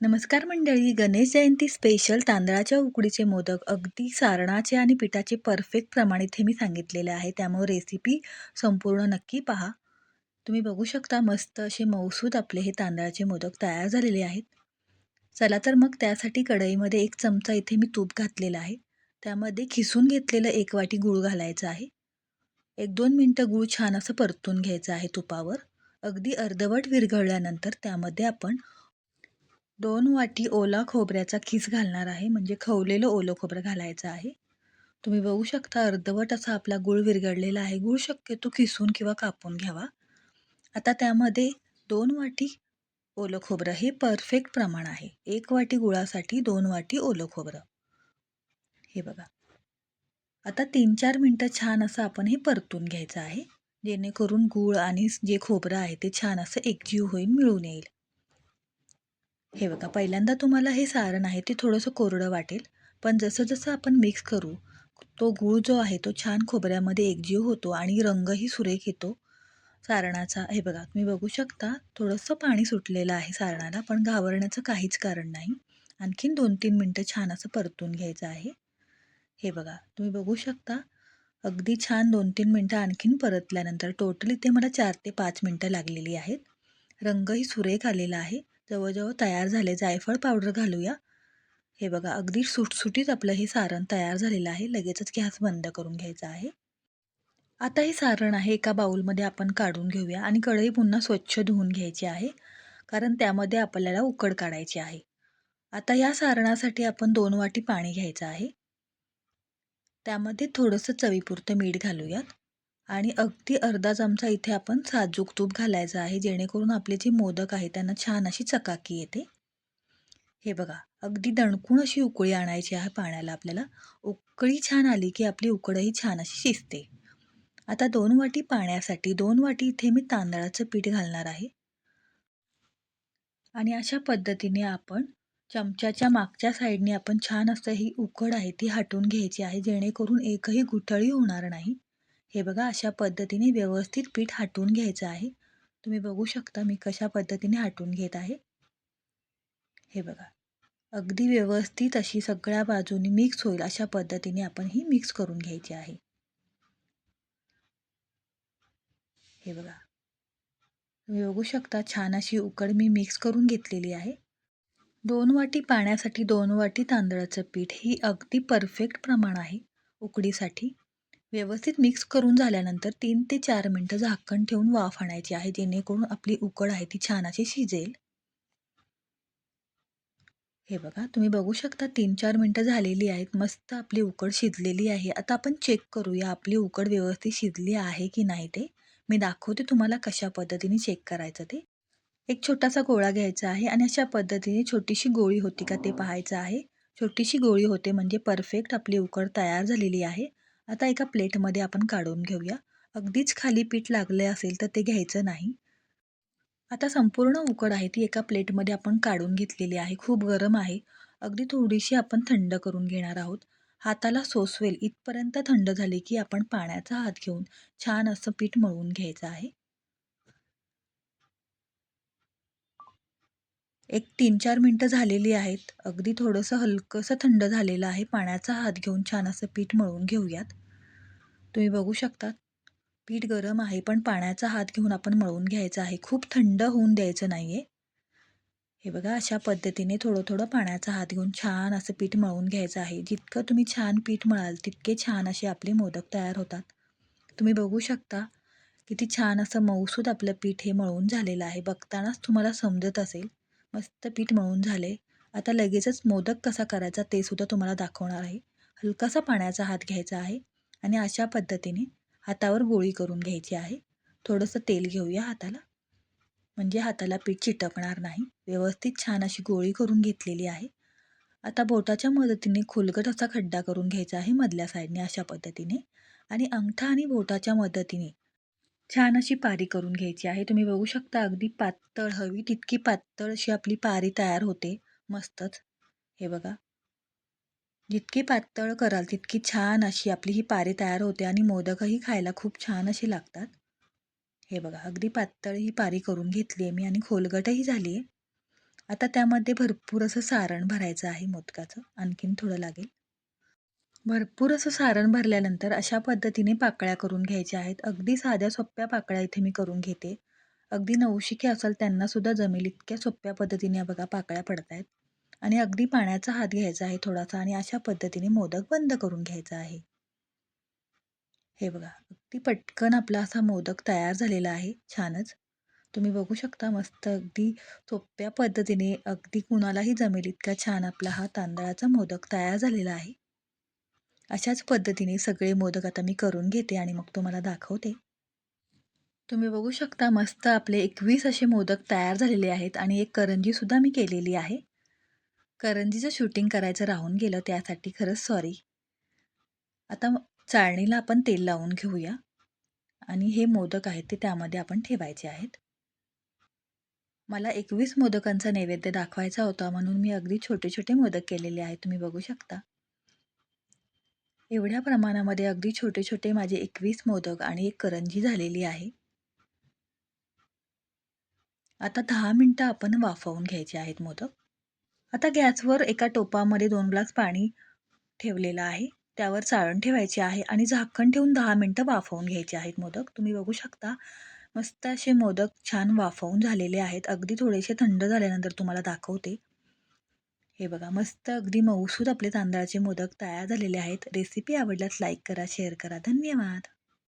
नमस्कार मंडळी गणेश जयंती स्पेशल तांदळाच्या उकडीचे मोदक अगदी सारणाचे आणि पिठाचे परफेक्ट प्रमाण इथे मी सांगितलेले आहे. त्यामुळे रेसिपी संपूर्ण नक्की पहा. तुम्ही बघू शकता मस्त असे मऊसूद आपले हे तांदळाचे मोदक तयार झालेले आहेत. चला तर मग त्यासाठी कढईमध्ये एक चमचा इथे मी तूप घातलेला आहे. त्यामध्ये खिसून घेतलेलं एक वाटी गूळ घालायचं आहे. एक दोन मिनटं गूळ छान असं परतून घ्यायचं आहे तुपावर. अगदी अर्धवट विरघळल्यानंतर त्यामध्ये आपण दोन वाटी ओला खोबऱ्याचा खीस घालणार आहे म्हणजे खवलेलं ओलं खोबरं घालायचं आहे. तुम्ही बघू शकता अर्धवट असा आपला गूळ विरघळलेला आहे. गूळ शक्यतो खिसून किंवा कापून घ्यावा. आता त्यामध्ये दोन वाटी ओलं खोबरं हे परफेक्ट प्रमाण आहे. एक वाटी गुळासाठी दोन वाटी ओलं खोबरं. हे बघा. आता तीन चार मिनटं छान असं आपण हे परतून घ्यायचं आहे. जेणेकरून गूळ आणि जे खोबरं आहे ते छान असं एकजीव होईल मिळून येईल. हे बघा पहिल्यांदा तुम्हाला हे सारण आहे ते थोडंसं कोरडं वाटेल. पण जसं जसं आपण मिक्स करू तो गूळ जो आहे तो छान खोबऱ्यामध्ये एकजीव होतो आणि रंगही सुरेख येतो सारणाचा. हे बघा तुम्ही बघू शकता थोडंसं पाणी सुटलेलं आहे सारणाला पण घाबरण्याचं काहीच कारण नाही. आणखीन दोन तीन मिनटं छान असं परतून घ्यायचं आहे. हे बघा तुम्ही बघू शकता अगदी छान दोन तीन मिनटं आणखीन परतल्यानंतर टोटल इथे मला चार ते पाच मिनटं लागलेली आहेत. रंगही सुरेख आलेला आहे. जवळजवळ तयार झाले. जायफळ पावडर घालूया. हे बघा अगदी सुटसुटीत आपलं हे सारण तयार झालेलं आहे. लगेचच गॅस बंद करून घ्यायचा आहे. आता हे सारण आहे एका बाऊलमध्ये आपण काढून घेऊया आणि कढई पुन्हा स्वच्छ धुवून घ्यायची आहे कारण त्यामध्ये आपल्याला उकड काढायची आहे. आता या सारणासाठी आपण दोन वाटी पाणी घ्यायचं आहे. त्यामध्ये थोडंसं चवीपुरतं मीठ घालूयात. आणि अगदी अर्धा चमचा इथे आपण साजूक तूप घालायचं आहे जेणेकरून आपले जे मोदक आहे त्यांना छान अशी चकाकी येते. हे बघा अगदी दणकून अशी उकळी आणायची आहे पाण्याला आपल्याला. उकळी छान आली की आपली उकडही छान अशी शिजते. आता दोन वाटी पाण्यासाठी दोन वाटी इथे मी तांदळाचं पीठ घालणार आहे. आणि अशा पद्धतीने आपण चमच्याच्या मागच्या साईडने आपण छान असं ही उकड आहे ती हटवून घ्यायची आहे जेणेकरून एकही गुठळी होणार नाही. हे बघा अशा पद्धतीने व्यवस्थित पीठ हटवून घ्यायचं आहे. तुम्ही बघू शकता मी कशा पद्धतीने हटवून घेत आहे. हे बघा अगदी व्यवस्थित अशी सगळ्या बाजूनी मिक्स होईल अशा पद्धतीने आपण ही मिक्स करून घ्यायची आहे. हे बघा तुम्ही बघू शकता छान अशी उकड मी मिक्स करून घेतलेली आहे. दोन वाटी पाण्यासाठी दोन वाटी तांदळाचं पीठ ही अगदी परफेक्ट प्रमाण आहे उकडीसाठी. व्यवस्थित मिक्स करून झाल्यानंतर तीन ते चार मिनटं झाकण ठेवून वाफ आणायची आहे जेणेकरून आपली उकड आहे ती छान अशी शिजेल. हे बघा तुम्ही बघू शकता तीन चार मिनटं झालेली आहेत मस्त आपली उकड शिजलेली आहे. आता आपण चेक करूया आपली उकड व्यवस्थित शिजली आहे की नाही ते. मी दाखवते तुम्हाला कशा पद्धतीने चेक करायचं ते. एक छोटासा गोळा घ्यायचा आहे आणि अशा पद्धतीने छोटीशी गोळी होती का ते पाहायचं आहे. छोटीशी गोळी होते म्हणजे परफेक्ट आपली उकड तयार झालेली आहे. आता एका प्लेटमध्ये आपण काढून घेऊया. अगदीच खाली पीठ लागले असेल तर ते घ्यायचं नाही. आता संपूर्ण उकड आहे ती एका प्लेटमध्ये आपण काढून घेतलेली आहे. खूप गरम आहे. अगदी थोडीशी आपण थंड करून घेणार आहोत. हाताला सोसवेल. इथपर्यंत थंड झाली की आपण पाण्याचा हात घेऊन छान असं पीठ मळून घ्यायचं आहे. एक तीन चार मिनटं झालेली आहेत. अगदी थोडंसं हलकंसं थंड झालेलं आहे. पाण्याचा हात घेऊन छान असं पीठ मळून घेऊयात. तुम्ही बघू शकता पीठ गरम आहे पण पाण्याचा हात घेऊन आपण मळून घ्यायचं आहे. खूप थंड होऊन द्यायचं नाही आहे हे बघा अशा पद्धतीने थोडं थोडं पाण्याचा हात घेऊन छान असं पीठ मळून घ्यायचं आहे. जितकं तुम्ही छान पीठ मळाल तितके छान असे आपले मोदक तयार होतात. तुम्ही बघू शकता किती छान असं मऊसूद आपलं पीठ हे मळून झालेलं आहे. बघतानाच तुम्हाला समजत असेल. मस्त पीठ मळून झाले. आता लगेचच मोदक कसा करायचा ते सुद्धा तुम्हाला दाखवणार आहे. हलकासा पाण्याचा हात घ्यायचा आहे आणि अशा पद्धतीने हातावर गोळी करून घ्यायची आहे. थोडंसं तेल घेऊया हाताला. म्हणजे हाताला पीठ चिटकणार नाही. व्यवस्थित छान अशी गोळी करून घेतलेली आहे. आता बोटाच्या मदतीने खोलगट असा खड्डा करून घ्यायचा आहे मधल्या साईडने अशा पद्धतीने. आणि अंगठा आणि बोटाच्या मदतीने छान अशी पारी करून घ्यायची आहे. तुम्ही बघू शकता अगदी पातळ हवी तितकी पातळ अशी आपली पारी तयार होते. मस्तच. हे बघा. जितकी पातळ कराल तितकी छान अशी आपली ही पारी तयार होते आणि मोदकही खायला खूप छान असे लागतात. हे बघा अगदी पातळ ही पारी करून घेतली आहे मी आणि खोलगटही झाली आहे. आता त्यामध्ये भरपूर असं सारण भरायचं आहे मोदकाचं. आणखीन थोडं लागेल. भरपूर असं सारण भरल्यानंतर अशा पद्धतीने पाकळ्या करून घ्यायच्या आहेत. अगदी साध्या सोप्या पाकळ्या इथे मी करून घेते. अगदी नवशिके असाल त्यांनासुद्धा जमेल इतक्या सोप्या पद्धतीने बघा पाकळ्या पडत आहेत आणि अगदी पाण्याचा हात घ्यायचा आहे थोडासा आणि अशा पद्धतीने मोदक बंद करून घ्यायचा आहे. हे बघा अगदी पटकन आपला असा मोदक तयार झालेला आहे. छानच. तुम्ही बघू शकता मस्त अगदी सोप्या पद्धतीने अगदी कुणालाही जमेल इतका छान आपला हा तांदळाचा मोदक तयार झालेला आहे. अशाच पद्धतीने सगळे मोदक आता मी करून घेते आणि मग तुम्हाला दाखवते. तुम्ही बघू शकता मस्त आपले एकवीस असे मोदक तयार झालेले आहेत आणि एक करंजीसुद्धा मी केलेली आहे. करंजीचं शूटिंग करायचं राहून गेलं त्यासाठी खरंच सॉरी आता चाळणीला आपण तेल लावून घेऊया. आणि हे मोदक आहेत ते त्यामध्ये आपण ठेवायचे आहेत. मला एकवीस मोदकांचा नैवेद्य दाखवायचा होता म्हणून मी अगदी छोटे छोटे मोदक केलेले आहेत तुम्ही बघू शकता. एवढ्या प्रमाणामध्ये अगदी छोटे छोटे माझे एकवीस मोदक आणि एक करंजी झालेली आहे. आता दहा मिनटं आपण वाफवून घ्यायचे आहेत मोदक. आता गॅसवर एका टोपामध्ये दोन ग्लास पाणी ठेवलेलं आहे. त्यावर चाळण ठेवायचे आहे आणि झाकण ठेवून दहा मिनटं वाफवून घ्यायचे आहेत मोदक. तुम्ही बघू शकता मस्त असे मोदक छान वाफवून झालेले आहेत. अगदी थोडेसे थंड झाल्यानंतर तुम्हाला दाखवते. हे बघा मस्त अगदी मऊसूद आपले तांदळाचे मोदक तयार झालेले आहेत. रेसिपी आवडल्यास लाईक करा शेअर करा. धन्यवाद.